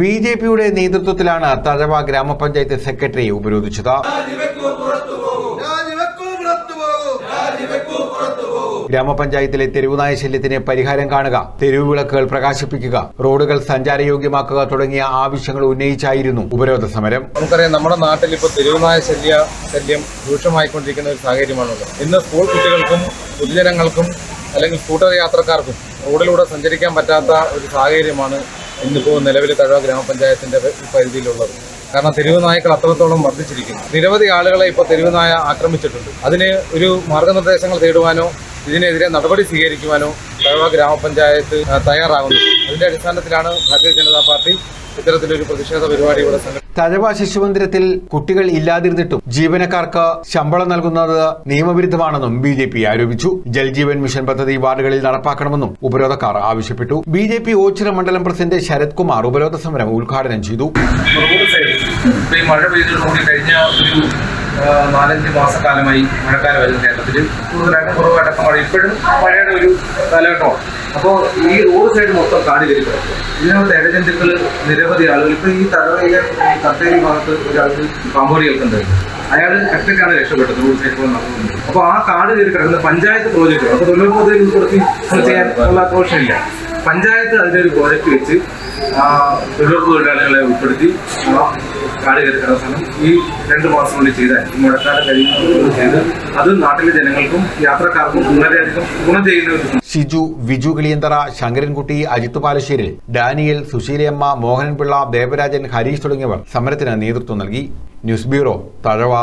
B J പിയുടെ നേതൃത്വത്തിലാണ് തഴവ ഗ്രാമപഞ്ചായത്ത് സെക്രട്ടറി ഉപരോധിച്ചത്. ഗ്രാമപഞ്ചായത്തിലെ തെരുവുനായ ശല്യത്തിന് പരിഹാരം കാണുക തെരുവ് വിളക്കുകൾ പ്രകാശിപ്പിക്കുക റോഡുകൾ സഞ്ചാരയോഗ്യമാക്കുക തുടങ്ങിയ ആവശ്യങ്ങൾ ഉന്നയിച്ചായിരുന്നു ഉപരോധ സമരം. നമുക്കറിയാം നമ്മുടെ നാട്ടിൽ ഇപ്പോൾ തെരുവുനായ ശല്യ ശല്യം രൂക്ഷമായിക്കൊണ്ടിരിക്കുന്ന ഒരു സാഹചര്യമാണുള്ളത്. ഇന്ന് സ്കൂൾ കുട്ടികൾക്കും പൊതുജനങ്ങൾക്കും അല്ലെങ്കിൽ സ്കൂട്ടർ യാത്രക്കാർക്കും റോഡിലൂടെ സഞ്ചരിക്കാൻ പറ്റാത്ത ഒരു സാഹചര്യമാണ് ഇന്നിപ്പോൾ നിലവിൽ തഴവ ഗ്രാമപഞ്ചായത്തിന്റെ പരിധിയിലുള്ളത്. കാരണം തെരുവ് നായ്ക്കൾ അത്രത്തോളം വർദ്ധിച്ചിരിക്കുന്നു. നിരവധി ആളുകളെ ഇപ്പോൾ തെരുവ് നായ ആക്രമിച്ചിട്ടുണ്ട്. അതിന് ഒരു മാർഗനിർദ്ദേശങ്ങൾ തേടുവാനോ ഇതിനെതിരെ നടപടി സ്വീകരിക്കുവാനോ തഴവ ഗ്രാമപഞ്ചായത്ത് തയ്യാറാകുന്നു അതിന്റെ അടിസ്ഥാനത്തിലാണ് ഭാരതീയ ജനതാ പാർട്ടി ഇത്തരത്തിലൊരു പ്രതിഷേധ പരിപാടി ഇവിടെ തഴവ ശിശുമന്ദിരത്തിൽ കുട്ടികൾ ഇല്ലാതിരുന്നിട്ടും ജീവനക്കാർക്ക് ശമ്പളം നൽകുന്നത് നിയമവിരുദ്ധമാണെന്നും ബി ജെ പി ആരോപിച്ചു. ജൽജീവൻ മിഷൻ പദ്ധതി വാർഡുകളിൽ നടപ്പാക്കണമെന്നും ഉപരോധക്കാർ ആവശ്യപ്പെട്ടു. ബി ജെ പി ഓച്ചിറ മണ്ഡലം പ്രസിഡന്റ് ശരത് കുമാർ ഉപരോധ സമരം ഉദ്ഘാടനം ചെയ്തു. മഴ പെയ്തതോടുകൂടി കഴിഞ്ഞ ഒരു നാലഞ്ച് മാസക്കാലമായി മഴക്കാലമായിരുന്നു കേരളത്തിൽ കൂടുതലായിട്ടും കുറവായിട്ടൊക്കെ മഴ. ഇപ്പോഴും മഴയുടെ ഒരു കാലഘട്ടമാണ്. അപ്പോൾ ഈ റോഡ് സൈഡ് മൊത്തം കാട് കയറി കിടക്കും ഇതിനകത്ത് ഇടജന്തുക്കൾ നിരവധി ആളുകൾ ഇപ്പൊ ഈ തലവയിലെ തത്തേരി ഭാഗത്ത് ഒരാൾക്ക് പാമ്പോടി കേൾക്കുന്നുണ്ട്. അയാൾ ഒറ്റയ്ക്കാണ് രക്ഷപ്പെട്ടത് റോഡ് സൈഡ് പോലെ നടക്കുന്നത് അപ്പോൾ ആ കാട് കയറി കിടക്കുന്ന പഞ്ചായത്ത് പ്രോജക്റ്റ് അപ്പോൾ തൊഴിലുറപ്പ് പദ്ധതി ഉൾപ്പെടുത്തി ചെയ്യാൻ ഉള്ള ആക്രോഷമില്ല പഞ്ചായത്ത് അതിനൊരു പ്രോജക്റ്റ് വെച്ച് തൊഴിലുറപ്പ് തൊഴിലാളികളെ ഉൾപ്പെടുത്തി കാട് കയറി കിടന്ന സ്ഥലം ഈ രണ്ട് മാസം ചെയ്താൽ ഈ മഴക്കാലം കഴിയുന്നത് ചെയ്ത് അത് നാട്ടിലെ ജനങ്ങൾക്കും യാത്രക്കാർക്കും വളരെയധികം ഗുണം ചെയ്യുന്ന ഷിജു വിജു കിളിയന്തറ ശങ്കരൻകുട്ടി അജിത് പാലശ്ശേരി ഡാനിയൽ സുശീലയമ്മ മോഹനൻപിള്ള ദേവരാജൻ ഹരീഷ് തുടങ്ങിയവർ സമരത്തിന് നേതൃത്വം നൽകി. News bureau Thazhava.